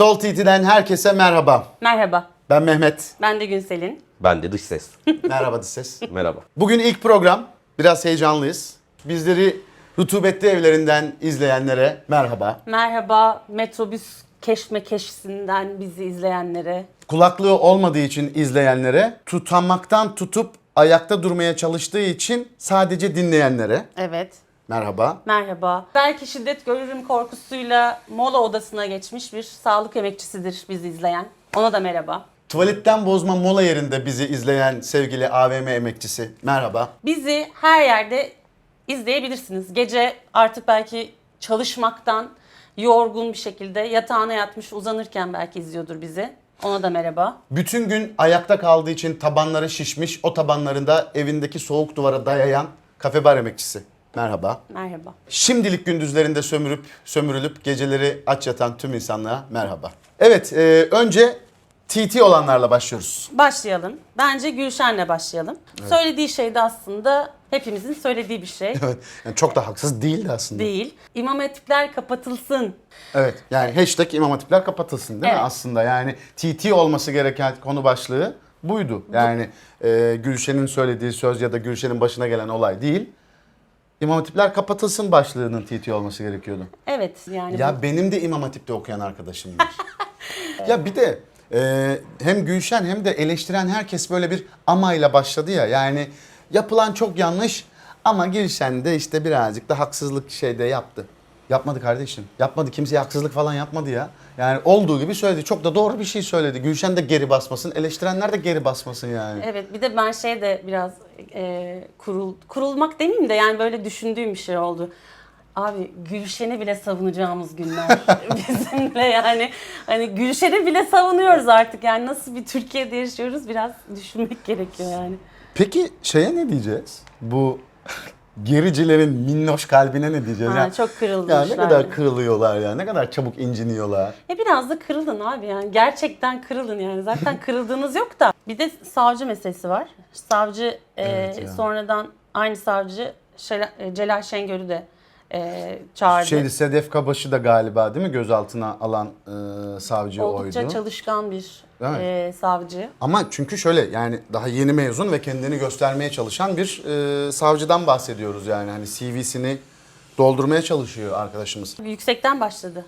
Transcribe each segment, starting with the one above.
Sol TT'den herkese merhaba. Merhaba, Ben Mehmet. ben de Günsel'in. Ben de dış ses. Merhaba ses. Merhaba. Bugün ilk program. Biraz heyecanlıyız. Bizleri rutubetli evlerinden izleyenlere merhaba. Merhaba, metrobüs keşmekeşsinden bizi izleyenlere. Kulaklığı olmadığı için izleyenlere, tutanmaktan tutup ayakta durmaya çalıştığı için sadece dinleyenlere Evet, merhaba. merhaba. Belki şiddet görürüm korkusuyla mola odasına geçmiş bir sağlık emekçisidir bizi izleyen. Ona da merhaba. Tuvaletten bozma mola yerinde bizi izleyen sevgili AVM emekçisi merhaba. Bizi her yerde izleyebilirsiniz. Gece artık belki çalışmaktan yorgun bir şekilde yatağına yatmış uzanırken belki izliyordur bizi. Ona da merhaba. Bütün gün ayakta kaldığı için tabanları şişmiş, o tabanlarında evindeki soğuk duvara dayayan kafe bar emekçisi. Merhaba. Merhaba. Şimdilik gündüzlerinde sömürüp, sömürülüp geceleri aç yatan tüm insanlığa merhaba. Evet, e, önce TT olanlarla başlıyoruz. Başlayalım. Bence Gülşen'le başlayalım. Söylediği şey de aslında hepimizin söylediği bir şey Evet, yani çok da haksız değildi aslında. değil. İmam hatipler kapatılsın. Evet, yani hashtag imam hatipler kapatılsın değil mi Evet. aslında? Yani TT olması gereken konu başlığı buydu. Yani e, Gülşen'in söylediği söz ya da Gülşen'in başına gelen olay değil. İmam hatipler kapatılsın başlığının TT olması gerekiyordu. Evet yani Ya bu- benim de İmam Hatip'te okuyan arkadaşım var. ya bir de e, hem Gülşen hem de eleştiren herkes böyle bir amayla başladı ya. Yani yapılan çok yanlış ama Gülşen de işte birazcık da haksızlık şeyde yaptı. Yapmadı kardeşim. Yapmadı. Kimseye haksızlık falan yapmadı ya. Yani olduğu gibi söyledi. Çok da doğru bir şey söyledi. Gülşen de geri basmasın. Eleştirenler de geri basmasın yani. Evet bir de ben şey de biraz e, kurul kurulmak demeyeyim de yani böyle düşündüğüm bir şey oldu. Abi Gülşen'i bile savunacağımız günler bizimle yani hani Gülşen'i bile savunuyoruz artık yani nasıl bir Türkiye'de yaşıyoruz biraz düşünmek gerekiyor yani. Peki şeye ne diyeceğiz? Bu gericilerin minnoş kalbine ne diyeceğiz? Ha, Yani- çok kırılmışlar. ne kadar kırılıyorlar ya, ne kadar çabuk inciniyorlar. E biraz da kırılın abi yani gerçekten kırılın yani zaten kırıldığınız yok da bir de savcı meselesi var. Savcı e, Evet ya. sonradan aynı savcı e, Celal Şengör'ü de e, çağırdı. Şeydi Sedef Kabaş'ı da galiba değil mi gözaltına alan e, savcı Oldukça oydu. çalışkan bir Değil mi? e, savcı. Ama çünkü şöyle yani daha yeni mezun ve kendini göstermeye çalışan bir e, savcıdan bahsediyoruz yani. Hani CV'sini doldurmaya çalışıyor arkadaşımız. Yüksekten başladı.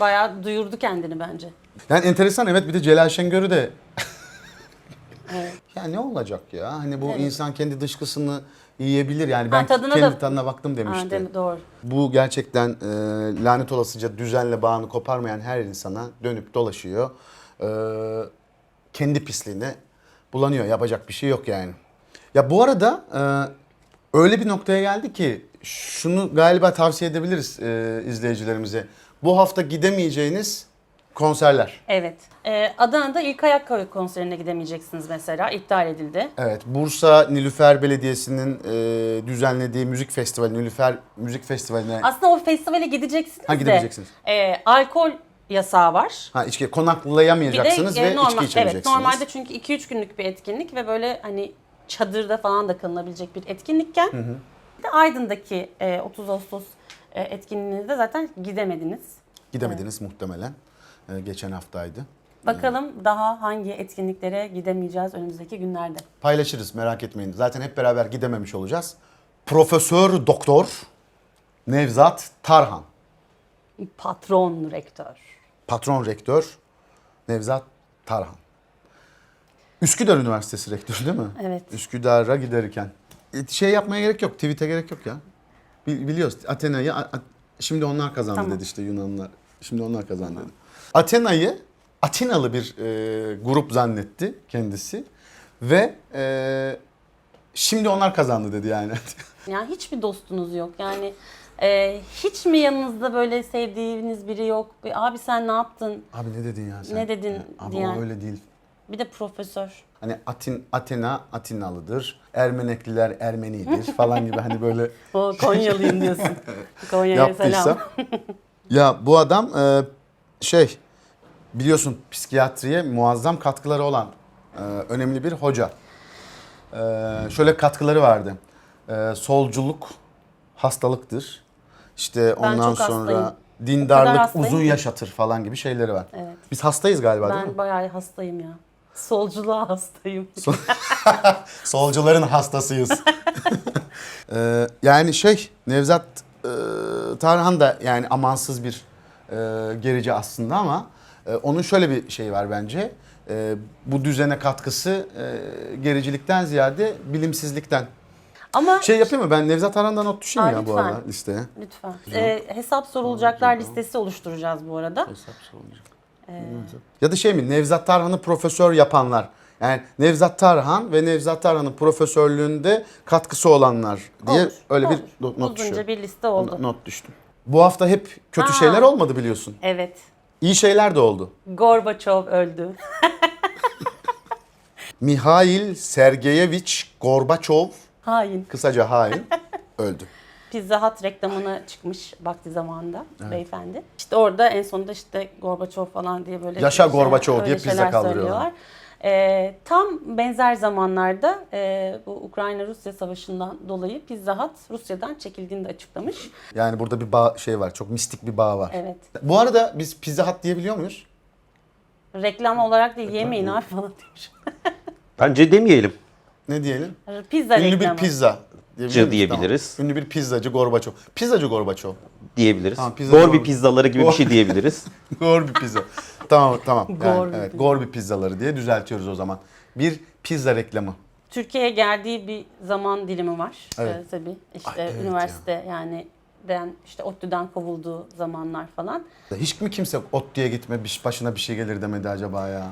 Bayağı duyurdu kendini bence. Yani enteresan evet bir de Celal Şengör'ü de Evet. ya ne olacak ya? Hani bu Evet. insan kendi dışkısını yiyebilir yani ben tadına kendi da- tadına baktım demişti. Ha, değil mi? Doğru. Bu gerçekten e, lanet olasıca düzenle bağını koparmayan her insana dönüp dolaşıyor. E, kendi pisliğine bulanıyor. Yapacak bir şey yok yani. Ya bu arada e, öyle bir noktaya geldi ki şunu galiba tavsiye edebiliriz e, izleyicilerimize. Bu hafta gidemeyeceğiniz konserler. Evet. E, Adana'da ilk ayak konserine gidemeyeceksiniz mesela. İptal edildi. Evet, Bursa Nilüfer Belediyesi'nin e, düzenlediği müzik festivali, Nilüfer Müzik Festivali'ne Aslında o festivale gideceksiniz Ha, de. gidemeyeceksiniz. e, alkol yasağı var. ha içki Bir de konaklayamayacaksınız ve normal, içki evet, içemeyeceksiniz. normalde çünkü 2-3 günlük bir etkinlik ve böyle hani çadırda falan da kalınabilecek bir etkinlikken bir de Aydın'daki e, 30 Ağustos e, etkinliğinizde zaten gidemediniz. Gidemediniz muhtemelen. E, geçen haftaydı. Bakalım daha hangi etkinliklere gidemeyeceğiz önümüzdeki günlerde. Paylaşırız merak etmeyin. Zaten hep beraber gidememiş olacağız. Profesör Doktor Nevzat Tarhan. Patron rektör. Patron rektör Nevzat Tarhan. Üsküdar Üniversitesi rektörü değil mi? Evet. Üsküdar'a giderken. E, Şey yapmaya gerek yok. Tweet'e gerek yok ya. Bi- Biliyoruz Athena'yı şimdi onlar kazandı Tamam. dedi işte Yunanlılar. Şimdi onlar kazandı dedi. Athena'yı Atinalı bir e, grup zannetti kendisi ve e, şimdi onlar kazandı dedi yani. Yani hiçbir dostunuz yok. Yani e, hiç mi yanınızda böyle sevdiğiniz biri yok? Bir, Abi sen ne yaptın? Abi ne dedin ya sen? Ne dedin Abi diyen. o öyle değil. Bir de profesör. Hani Atin, Athena Atinalıdır. Ermenekliler Ermenidir falan gibi hani böyle O Konyalıyım diyorsun. Konya'ya selam. yaptıysa. ya bu adam e, şey biliyorsun psikiyatriye muazzam katkıları olan e, önemli bir hoca. E, şöyle katkıları vardı. E, solculuk hastalıktır. İşte Ben ondan çok sonra hastayım. dindarlık hastayım uzun ki. yaşatır falan gibi şeyleri var. Evet. Biz hastayız galiba değil mi? Ben bayağı hastayım ya. Solculuğa hastayım. Solcuların hastasıyız. Ee, yani şey Nevzat e, Tarhan da yani amansız bir e, gerici aslında ama e, onun şöyle bir şey var bence. E, bu düzene katkısı e, gericilikten ziyade bilimsizlikten. Ama Şey yapayım mı ben Nevzat Tarhan'dan not düşeyim Aa, ya bu lütfen. arada listeye. lütfen. Ee, hesap sorulacaklar listesi oluşturacağız bu arada. Ya da şey mi Nevzat Tarhan'ı profesör yapanlar. Yani Nevzat Tarhan ve Nevzat Tarhan'ın profesörlüğünde katkısı olanlar diye Olur, öyle bir olur. not Uzunca düşüyorum. bir liste oldu. Not düştüm. Bu hafta hep kötü Aa. şeyler olmadı biliyorsun. Evet. İyi şeyler de oldu. Gorbaçov öldü. Mihail Sergeyevich Gorbaçov Hain. kısaca hain öldü. Pizza Hut reklamına çıkmış vakti zamanında beyefendi. İşte orada en sonunda işte Gorbaçov falan diye böyle Yaşa şeyler- Gorbaçov öyle diye pizza şeyler kaldırıyorlar. söylüyorlar. Ee, tam benzer zamanlarda e, bu Ukrayna-Rusya savaşından dolayı Pizza Hut Rusya'dan çekildiğini de açıklamış. Yani burada bir bağ şey var. Çok mistik bir bağ var. Evet. Bu arada biz Pizza Hut diyebiliyor muyuz? Reklam olarak değil yemeyin abi falan demiş. Bence demeyelim. Ne diyelim? Pizza Ünlü reklamı. bir pizza. miyiz? diyebiliriz. Tamam. Ünlü bir pizzacı Gorbaçov. Pizzacı Gorbaçov. diyebiliriz. Tamam, pizza Gorbi doğru. pizzaları gibi bir şey diyebiliriz. Gorbi pizza. tamam tamam. Yani, Gorbi evet. Gorbi pizzaları diye düzeltiyoruz o zaman. Bir pizza reklamı. Türkiye'ye geldiği bir zaman dilimi var. Evet. Ee, tabii işte Ay, evet üniversite yani den işte ODTÜ'den kovulduğu zamanlar falan. Hiç mi kimse ot diye gitme başına bir şey gelir demedi acaba ya?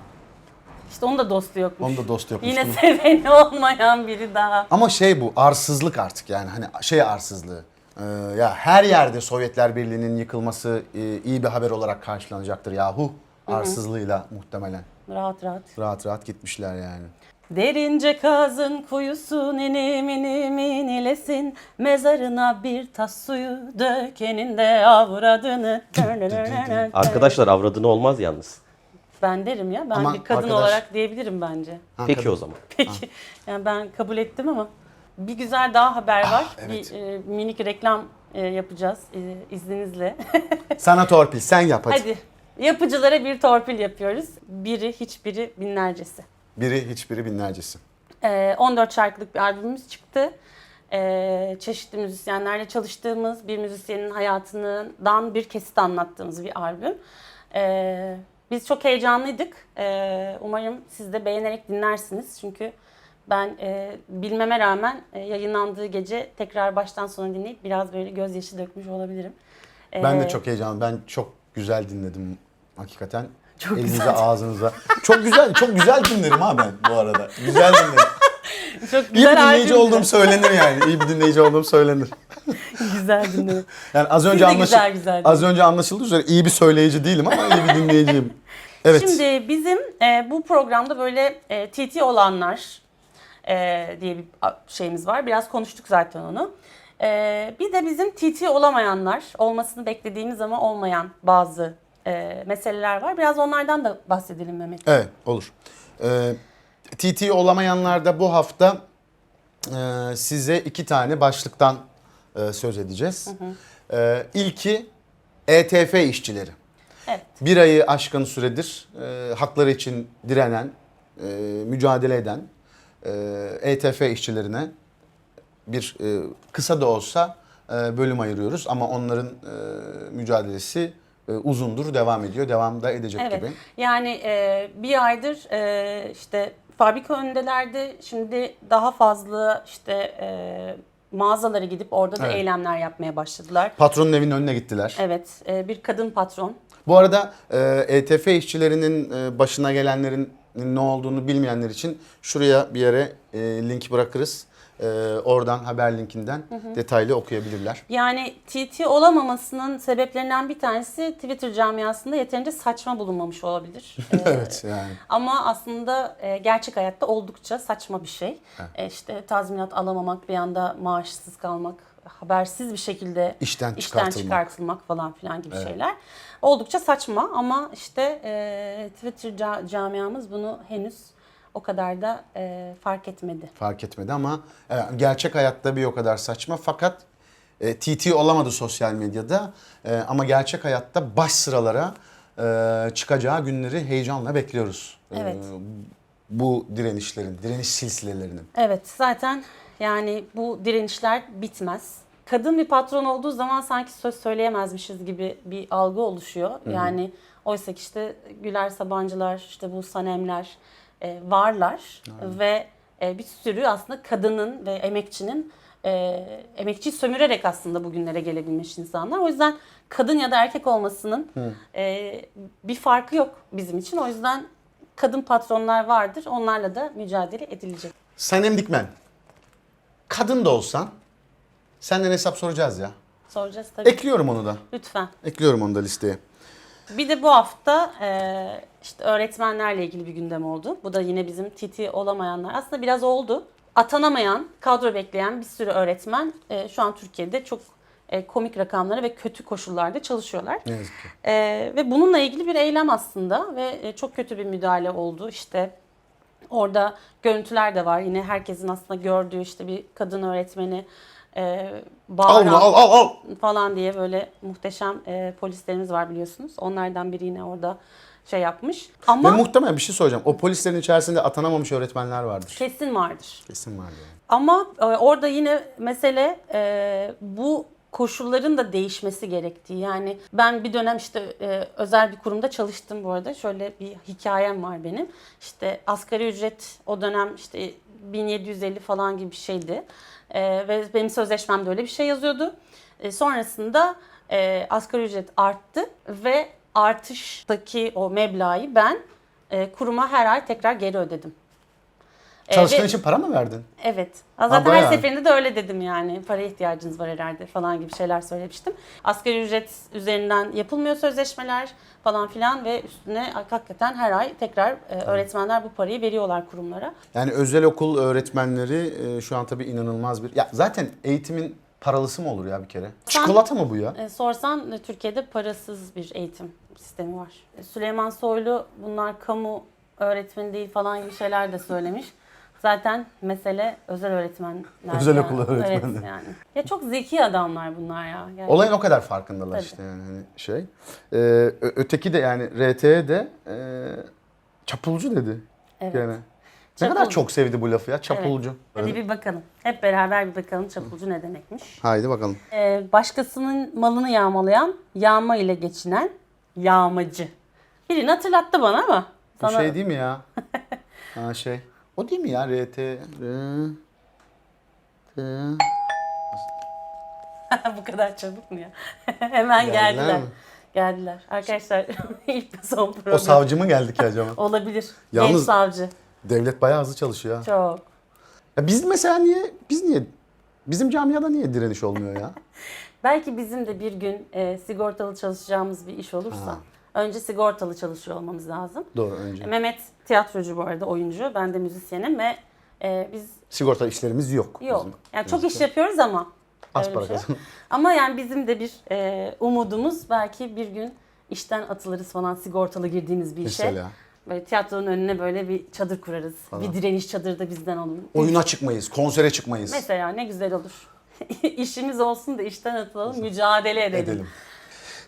İşte onun da dostu yokmuş. Onun da dostu yokmuş. Yine seveni olmayan biri daha. Ama şey bu arsızlık artık yani hani şey arsızlığı. Ee, ya her yerde Sovyetler Birliği'nin yıkılması e, iyi bir haber olarak karşılanacaktır yahu. Arsızlığıyla muhtemelen. Rahat rahat. Rahat rahat gitmişler yani. Derince kazın kuyusu inim inilesin Mezarına bir tas suyu dökenin de avradını Arkadaşlar avradını olmaz yalnız. Ben derim ya ben Ama bir kadın arkadaş- olarak diyebilirim bence. Ha, Peki kadın- o zaman. Peki yani ben kabul ettim ama bir güzel daha haber var. Ah, evet. Bir e, minik reklam e, yapacağız e, izninizle. Sana torpil sen yap hadi. Hadi yapıcılara bir torpil yapıyoruz. Biri hiçbiri binlercesi. Biri hiçbiri binlercesi. Ee, 14 şarkılık bir albümümüz çıktı. Ee, çeşitli müzisyenlerle çalıştığımız bir müzisyenin hayatından bir kesit anlattığımız bir albüm. Ee, biz çok heyecanlıydık. Ee, umarım siz de beğenerek dinlersiniz. Çünkü ben e, bilmeme rağmen e, yayınlandığı gece tekrar baştan sona dinleyip biraz böyle gözyaşı dökmüş olabilirim. Ben de Ee, çok heyecanlıyım. Ben çok güzel dinledim hakikaten. Çok Elinize güzel. ağzınıza. Çok güzel, çok güzel dinlerim ha ben bu arada. Güzel dinlerim. çok İyi bir güzel dinleyici albümdü. olduğum söylenir yani. İyi bir dinleyici olduğum söylenir. güzel dinledim. Yani az önce de anlaşıldı. güzel güzel Az önce anlaşıldı üzere iyi bir söyleyici değilim ama iyi bir dinleyiciyim. Evet. Şimdi bizim e, bu programda böyle e, TT olanlar e, diye bir şeyimiz var. Biraz konuştuk zaten onu. E, bir de bizim TT olamayanlar, olmasını beklediğimiz ama olmayan bazı e, meseleler var. Biraz onlardan da bahsedelim Mehmet. Evet olur. Ee, TT olamayanlarda bu hafta e, size iki tane başlıktan e, söz edeceğiz. Ee, ilki ETF işçileri. Evet. Bir ayı aşkın süredir e, hakları için direnen, e, mücadele eden e, ETF işçilerine bir e, kısa da olsa e, bölüm ayırıyoruz. Ama onların e, mücadelesi e, uzundur, devam ediyor, devam da edecek Evet. gibi. Yani e, bir aydır e, işte fabrika önündelerdi. Şimdi daha fazla işte e, mağazalara gidip orada da Evet. eylemler yapmaya başladılar. Patronun evinin önüne gittiler. Evet, e, bir kadın patron. Bu arada e, ETF işçilerinin e, başına gelenlerin ne olduğunu bilmeyenler için şuraya bir yere e, link bırakırız. E, oradan haber linkinden detaylı okuyabilirler. Yani TT olamamasının sebeplerinden bir tanesi Twitter camiasında yeterince saçma bulunmamış olabilir. Ee, evet yani. Ama aslında e, gerçek hayatta oldukça saçma bir şey. E, işte tazminat alamamak, bir anda maaşsız kalmak, habersiz bir şekilde İşten işten çıkartılmak. falan filan gibi şeyler. Oldukça saçma ama işte e, Twitter ca- camiamız bunu henüz o kadar da e, fark etmedi. Fark etmedi ama e, gerçek hayatta bir o kadar saçma fakat E, TT olamadı sosyal medyada E, ama gerçek hayatta baş sıralara e, çıkacağı günleri heyecanla bekliyoruz. E, Evet. bu direnişlerin, direniş silsilelerinin. Evet zaten yani bu direnişler bitmez. Kadın bir patron olduğu zaman sanki söz söyleyemezmişiz gibi bir algı oluşuyor. Yani oysa ki işte Güler Sabancılar, işte bu Sanemler e, varlar ve e, bir sürü aslında kadının ve emekçinin e, emekçiyi sömürerek aslında bugünlere gelebilmiş insanlar. O yüzden kadın ya da erkek olmasının e, bir farkı yok bizim için. O yüzden kadın patronlar vardır. Onlarla da mücadele edilecek. Sanem Dikmen, kadın da olsan senden hesap soracağız ya. Soracağız tabii. Ekliyorum onu da. Lütfen. Ekliyorum onu da listeye. Bir de bu hafta e, işte öğretmenlerle ilgili bir gündem oldu. Bu da yine bizim TT olamayanlar. Aslında biraz oldu. Atanamayan, kadro bekleyen bir sürü öğretmen e, şu an Türkiye'de çok e, komik rakamlara ve kötü koşullarda çalışıyorlar. Ne yazık ki. E, ve bununla ilgili bir eylem aslında ve e, çok kötü bir müdahale oldu. İşte orada görüntüler de var. Yine herkesin aslında gördüğü işte bir kadın öğretmeni e, Al bağıran bunu al al al. falan diye böyle muhteşem e, polislerimiz var biliyorsunuz. Onlardan biri yine orada şey yapmış. Ve Ama muhtemelen bir şey soracağım. O polislerin içerisinde atanamamış öğretmenler vardır. kesin vardır. Kesin vardır. yani. Ama e, orada yine mesele e, bu koşulların da değişmesi gerektiği. Yani ben bir dönem işte e, özel bir kurumda çalıştım bu arada. Şöyle bir hikayem var benim. İşte asgari ücret o dönem işte 1750 falan gibi bir şeydi. E, ve benim sözleşmemde öyle bir şey yazıyordu. E, sonrasında e, asgari ücret arttı ve artıştaki o meblağı ben e, kuruma her ay tekrar geri ödedim. E, Çalıştığın ve- için para mı verdin? Evet. Zaten bayağı. her seferinde de öyle dedim yani. Paraya ihtiyacınız var herhalde falan gibi şeyler söylemiştim. Asgari ücret üzerinden yapılmıyor sözleşmeler falan filan ve üstüne hakikaten her ay tekrar e, öğretmenler bu parayı veriyorlar kurumlara. Yani özel okul öğretmenleri e, şu an tabii inanılmaz bir... Ya zaten eğitimin paralısı mı olur ya bir kere? Çikolata mı bu ya? E, sorsan e, Türkiye'de parasız bir eğitim sistemi var. Süleyman Soylu bunlar kamu öğretmeni değil falan gibi şeyler de söylemiş. Zaten mesele özel öğretmenler. Özel yani. okul öğretmenleri. Evet yani. Ya çok zeki adamlar bunlar ya. Yani. Olayın o kadar farkındalar Tabii. işte yani hani şey. Ee, öteki de yani RT'ye de e, çapulcu dedi. Evet. Yani. Ne Çapulcu. kadar çok sevdi bu lafı ya çapulcu. Hadi bir bakalım. Hep beraber bir bakalım çapulcu ne demekmiş. Haydi bakalım. Ee, başkasının malını yağmalayan, yağma ile geçinen yağmacı. Birini hatırlattı bana ama. Bu Sana... şey değil mi ya? ha şey. O değil mi ya RT? R, T. Bu kadar çabuk mu ya? Hemen Geldiler geldiler. mi? Geldiler. Arkadaşlar ilk ve son program. O savcı mı geldi ki acaba? Olabilir. Yalnız- Genç savcı. Devlet bayağı hızlı çalışıyor ha. Çok. Ya biz mesela niye, biz niye, bizim camiada niye direniş olmuyor ya? Belki bizim de bir gün e, sigortalı çalışacağımız bir iş olursa. Önce sigortalı çalışıyor olmamız lazım. Doğru önce. Mehmet tiyatrocu bu arada oyuncu. Ben de müzisyenim ve e, biz Sigorta işlerimiz yok. yok. bizim. Yani çok iş yapıyoruz ama Az para şey. kazan. Ama yani bizim de bir e, umudumuz belki bir gün işten atılırız falan sigortalı girdiğimiz bir işe. Mesela. Böyle tiyatronun önüne böyle bir çadır kurarız. Falan. Bir direniş çadırı da bizden olur. Oyuna çıkmayız, konsere çıkmayız. Mesela ne güzel olur. İşimiz olsun da işten atılalım, mücadele edelim. Edelim.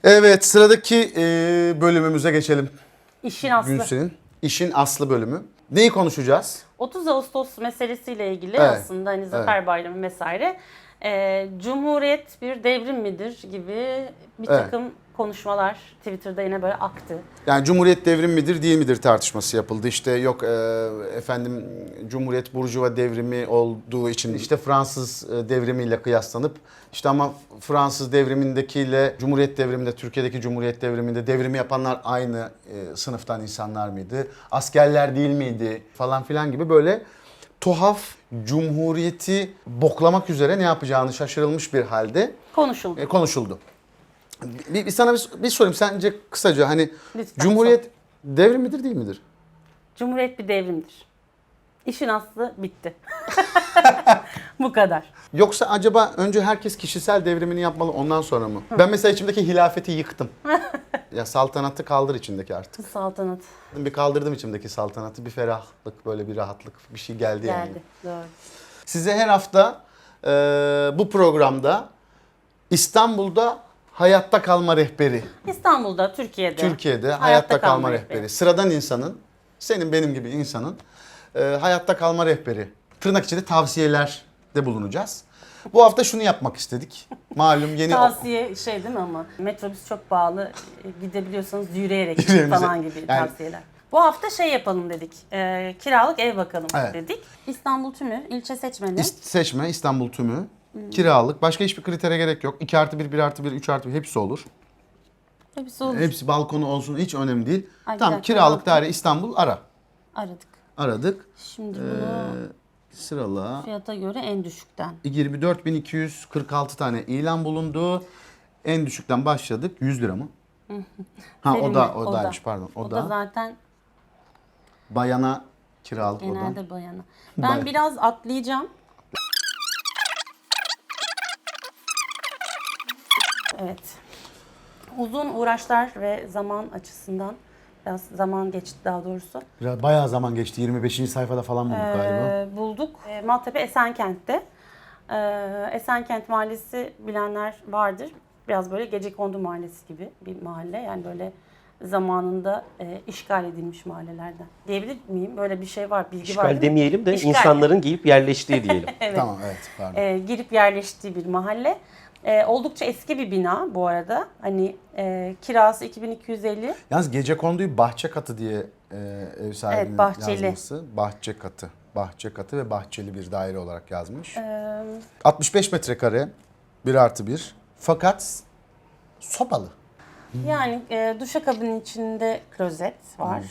Evet sıradaki e, bölümümüze geçelim. İşin aslı. Gülsün'ün işin aslı bölümü. Neyi konuşacağız? 30 Ağustos meselesiyle ilgili Evet, aslında hani Zafer Bayramı vesaire e, Cumhuriyet bir devrim midir gibi bir Evet. takım konuşmalar Twitter'da yine böyle aktı. Yani Cumhuriyet devrim midir değil midir tartışması yapıldı. İşte yok e, efendim Cumhuriyet Burjuva devrimi olduğu için işte Fransız e, devrimiyle kıyaslanıp işte ama Fransız devrimindekiyle Cumhuriyet devriminde Türkiye'deki Cumhuriyet devriminde devrimi yapanlar aynı e, sınıftan insanlar mıydı? Askerler değil miydi? Falan filan gibi böyle tuhaf Cumhuriyeti boklamak üzere ne yapacağını şaşırılmış bir halde Konuşuldu. e, konuşuldu. Bir, bir sana bir, bir sorayım sence kısaca hani Lütfen Cumhuriyet devrim midir değil midir? Cumhuriyet bir devrimdir. İşin aslı bitti. Bu kadar. Yoksa acaba önce herkes kişisel devrimini yapmalı ondan sonra mı? Ben mesela içimdeki hilafeti yıktım. ya saltanatı kaldır içindeki artık. Saltanat Bir kaldırdım içimdeki saltanatı. Bir ferahlık, böyle bir rahatlık bir şey geldi, yani. geldi. Doğru. Size her hafta e, bu programda İstanbul'da hayatta kalma rehberi. İstanbul'da, Türkiye'de. Türkiye'de hayatta, kalma, rehberi. Sıradan insanın, senin benim gibi insanın e, hayatta kalma rehberi. Tırnak içinde tavsiyelerde bulunacağız. Bu hafta şunu yapmak istedik. Malum yeni Tavsiye şey değil mi ama metrobüs çok pahalı E, gidebiliyorsanız yürüyerek Yürüyemize- falan gibi Yani- tavsiyeler. Bu hafta şey yapalım dedik. e, kiralık ev bakalım Evet. dedik. İstanbul tümü ilçe seçmeni. İst- seçme İstanbul tümü. Kiralık. Başka hiçbir kritere gerek yok. 2 artı 1, 1 artı 1, 3 artı 1 hepsi olur. Hepsi olur. Hepsi balkonu olsun hiç önemli değil. Ay, tamam kiralık daire İstanbul ara. Aradık. Aradık. Şimdi Ee, bunu sırala. fiyata göre en düşükten. 24.246 tane ilan bulundu. En düşükten başladık. 100 lira mı? ha o da o daymış pardon. O, O, da, da zaten bayana kiralık o genelde bayana. Ben Bay- biraz atlayacağım. Evet. Uzun uğraşlar ve zaman açısından biraz zaman geçti daha doğrusu. Biraz bayağı zaman geçti. 25. sayfada falan bulduk galiba. Ee, bulduk. Ee, Maltepe Esenkent'te. Ee, Esenkent Mahallesi bilenler vardır. Biraz böyle Gecekondu Mahallesi gibi bir mahalle. Yani böyle zamanında e, işgal edilmiş mahallelerden. Diyebilir miyim? Böyle bir şey var, bilgi var İşgal değil mi? demeyelim de İşgal. insanların gelip yerleştiği diyelim. Evet. Tamam evet pardon. Ee, girip yerleştiği bir mahalle. Ee, oldukça eski bir bina bu arada. Hani e, kirası 2250. Yalnız gece konduyu bahçe katı diye e, ev sahibinin Evet, bahçeli. yazması. Bahçe katı. Bahçe katı ve bahçeli bir daire olarak yazmış. Ee, 65 metrekare. 1 artı 1. Fakat sobalı. yani e, duşakabinin içinde klozet var.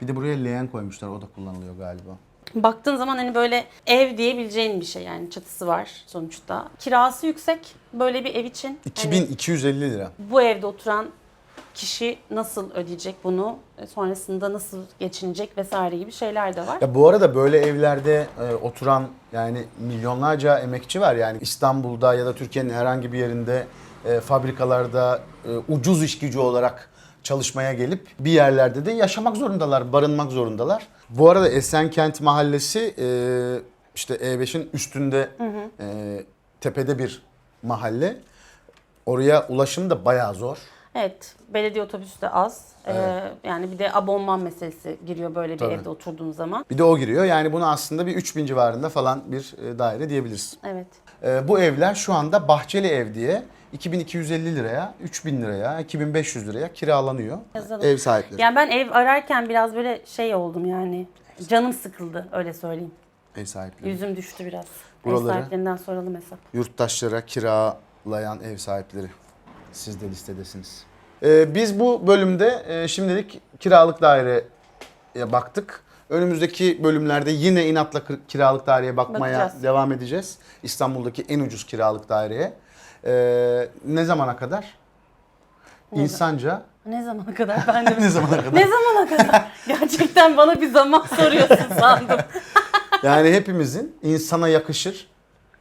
Bir de buraya leğen koymuşlar. O da kullanılıyor galiba. Baktığın zaman hani böyle ev diyebileceğin bir şey yani çatısı var sonuçta. Kirası yüksek böyle bir ev için. Hani 2250 lira. bu evde oturan kişi nasıl ödeyecek bunu? E, Sonrasında nasıl geçinecek vesaire gibi şeyler de var. Ya bu arada böyle evlerde e, oturan yani milyonlarca emekçi var. Yani İstanbul'da ya da Türkiye'nin herhangi bir yerinde e, fabrikalarda e, ucuz iş gücü olarak çalışmaya gelip bir yerlerde de yaşamak zorundalar, barınmak zorundalar. Bu arada Esenkent Mahallesi e, işte E5'in üstünde e, tepede bir mahalle. Oraya ulaşım da bayağı zor. Evet, belediye otobüsü de az. Ee, yani bir de abonman meselesi giriyor böyle bir Tabii. evde oturduğun zaman. Bir de o giriyor. Yani bunu aslında bir 3000 civarında falan bir e, daire diyebiliriz. Evet. Ee, bu evler şu anda bahçeli ev diye 2250 liraya, 3000 liraya, 2500 liraya kiralanıyor. Yazalım. Ev sahipleri. Yani ben ev ararken biraz böyle şey oldum yani. Canım sıkıldı öyle söyleyeyim. Ev sahipleri. Yüzüm düştü biraz. Ev Buraları- sahiplerinden soralım hesap. Yurttaşlara kiralayan ev sahipleri. Siz de listedesiniz. Ee, biz bu bölümde e, şimdilik kiralık daireye baktık. Önümüzdeki bölümlerde yine inatla kır- kiralık daireye bakmaya Bakacağız. devam edeceğiz. İstanbul'daki en ucuz kiralık daireye. Ee, ne zamana kadar? İnsanca Ne zamana kadar ben de ne zamana kadar? Ne zamana kadar? Gerçekten bana bir zaman soruyorsun sandım. Yani hepimizin insana yakışır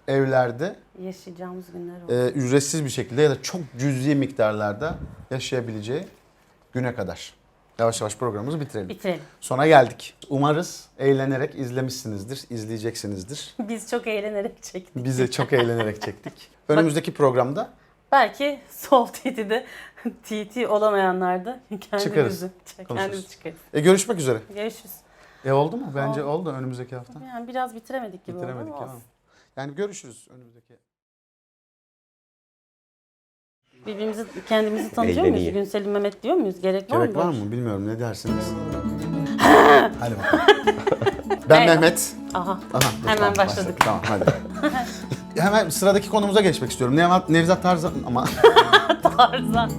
evlerde Yaşayacağımız günler oldu. e, ücretsiz bir şekilde ya da çok cüzi miktarlarda yaşayabileceği güne kadar. Yavaş yavaş programımızı bitirelim. Bitirelim. Sona geldik. Umarız eğlenerek izlemişsinizdir, izleyeceksinizdir. Biz çok eğlenerek çektik. Biz de çok eğlenerek çektik. Önümüzdeki programda Belki Sol TT'de TT olamayanlar da kendimizi Çıkarız, kendimiz çıkarız. e, görüşmek üzere. Görüşürüz. E oldu mu? Bence Oldu. oldu önümüzdeki hafta. Yani biraz bitiremedik gibi Bitiremedik oldu ama olsun. Yani görüşürüz önümüzdeki. Birbirimizi kendimizi tanıyor muyuz? iyi. Günsel'in Mehmet diyor muyuz? Gerek, Gerek var var mı? Bilmiyorum ne dersiniz? Hadi bakalım. Ben. Mehmet. Aha. Aha, dur, Hemen tamam, başladık. Tamam hadi. Hemen sıradaki konumuza geçmek istiyorum. Nevzat, Nevzat Tarzan ama... Tarzan.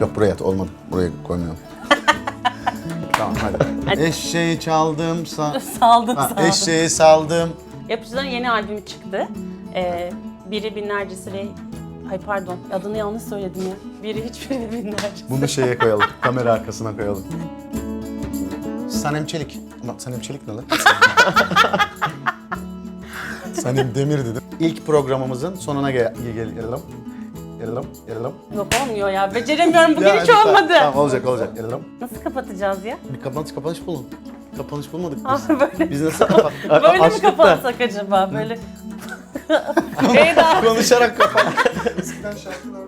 Yok buraya at olmadı. Buraya koymuyorum. tamam hadi. Eşeği çaldım sa... Saldım Ha, saldım. eşeği saldım. Yapıcıların yeni albümü çıktı. Ee, biri binlercesi ve... Ay pardon adını yanlış söyledim ya. Biri hiçbiri binlercesi. Bunu şeye koyalım. kamera arkasına koyalım. Sanem Çelik. Sanem Çelik ne lan? Sanem Demir dedim. İlk programımızın sonuna gel gel gelelim. Gelelim, gelelim. Yok olmuyor ya. Beceremiyorum. Bugün Ya, hiç hadi, olmadı. Tamam olacak olacak. Gelelim. Nasıl kapatacağız ya? Bir kapanış kapanış bulun. Kapanış bulmadık biz. Abi böyle Biz nasıl kapat? böyle mi kapatsak acaba? Böyle Eda Konuşarak kapat. Eskiden şarkılar